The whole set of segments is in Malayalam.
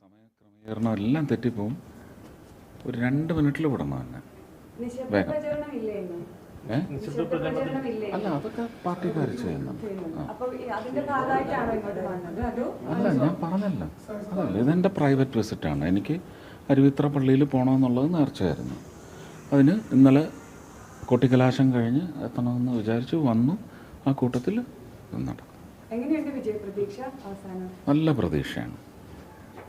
സമയക്രമീകരണം എല്ലാം തെറ്റിപ്പോവും. ഒരു രണ്ട് മിനിറ്റിൽ വിടണം തന്നെ വേഗം. അല്ല അതൊക്കെ പാർട്ടിക്കാർ അതോ അല്ല ഞാൻ പറഞ്ഞല്ല. അതല്ല ഇതെന്റെ പ്രൈവറ്റ് വിസിറ്റാണ്. എനിക്ക് അരുവിത്ര പള്ളിയിൽ പോകണമെന്നുള്ളത് നേർച്ചയായിരുന്നു. അതിന് ഇന്നലെ കൊട്ടിക്കലാശം കഴിഞ്ഞ് എത്തണമെന്ന് വിചാരിച്ചു വന്നു. ആ കൂട്ടത്തിൽ നടക്കും നല്ല പ്രതീക്ഷയാണ്.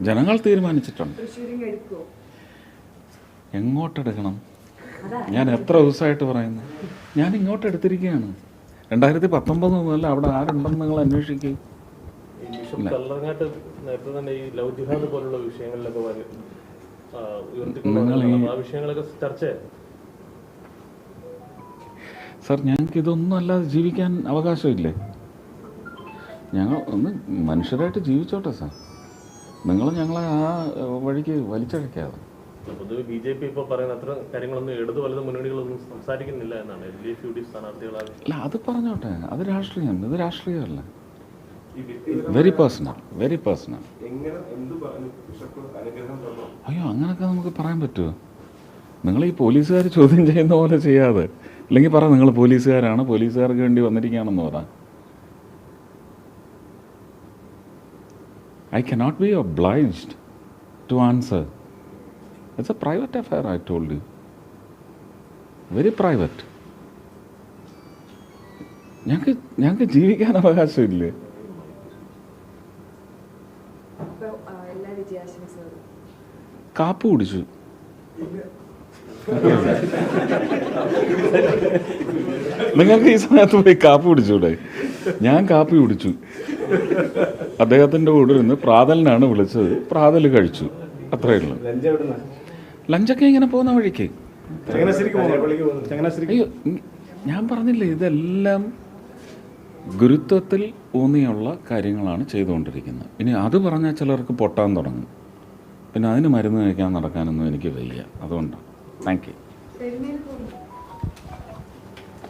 ജനങ്ങൾ തീരുമാനിച്ചിട്ടുണ്ട്. എങ്ങോട്ടെടുക്കണം? ഞാൻ എത്ര ദിവസമായിട്ട് പറയുന്നു. ഞാൻ ഇങ്ങോട്ട് എടുത്തിരിക്കുകയാണ്. രണ്ടായിരത്തി പത്തൊമ്പത് മുതൽ അവിടെ ആരുണ്ടെന്ന് നിങ്ങൾ അന്വേഷിക്കുക സാർ ഞങ്ങൾക്ക് ഇതൊന്നും അല്ലാതെ ജീവിക്കാൻ അവകാശമില്ലേ? ഞങ്ങൾ ഒന്ന് മനുഷ്യരായിട്ട് ജീവിച്ചോട്ടെ സാർ. നിങ്ങൾ ഞങ്ങളെ ആ വഴിക്ക് വലിച്ചഴക്കാതെ പൊതുവെ ബി ജെ പി ഇപ്പോൾ പറയുന്ന അത്ര കാര്യങ്ങളൊന്നും ഇടതു വലത് മുന്നണികളൊന്നും സംസാരിക്കുന്നില്ല എന്നാണ്. L D F U D സ്ഥാനാർത്ഥികളാണ്. അല്ല അത് പറഞ്ഞോട്ടെ. അത് രാഷ്ട്രീയം. ഇത് രാഷ്ട്രീയമല്ല. വെരി പേഴ്സണൽ വെരി പേഴ്സണൽ എങ്ങനെ എന്ത് പറഞ്ഞു? ബിഷപ്പ് അനുഗ്രഹം തന്നോ? അയ്യോ അങ്ങനെയൊക്കെ നമുക്ക് പറയാൻ പറ്റുമോ നിങ്ങൾ ഈ പോലീസുകാർ ചോദ്യം ചെയ്യുന്ന പോലെ ചെയ്യാതെ. അല്ലെങ്കിൽ പറ നിങ്ങൾ പോലീസുകാരാണ്. പോലീസുകാർക്ക് വേണ്ടി വന്നിരിക്കുകയാണെന്ന് പറ. I cannot be obliged to answer it's a private affair I told you very private ഞങ്ങൾക്ക് ഞങ്ങൾക്ക് ജീവിക്കാൻ അവകാശമില്ലേ? കാപ്പ് കുടിച്ചു. നിങ്ങൾക്ക് ഈ സമയത്ത് പോയി കാപ്പി കുടിച്ചൂടെ? ഞാൻ കാപ്പി കുടിച്ചു. അദ്ദേഹത്തിന്റെ കൂടെ ഇരുന്ന് പ്രാതലിനാണ് വിളിച്ചത്. പ്രാതൽ കഴിച്ചു. അത്രയേ ഉള്ളൂ. ലഞ്ച് എവിടുന്ന? ലഞ്ചൊക്കെ ഇങ്ങനെ പോകുന്ന വഴിക്ക്. അയ്യോ ഞാൻ പറഞ്ഞില്ലേ ഇതെല്ലാം ഗുരുത്വത്തിൽ ഊന്നിയുള്ള കാര്യങ്ങളാണ് ചെയ്തുകൊണ്ടിരിക്കുന്നത്. ഇനി അത് പറഞ്ഞാൽ ചിലർക്ക് പൊട്ടാൻ തുടങ്ങും. പിന്നെ അതിന് മരുന്ന് കഴിക്കാൻ നടക്കാനൊന്നും എനിക്ക് വയ്യ. അതുകൊണ്ടാണ് താങ്ക് യു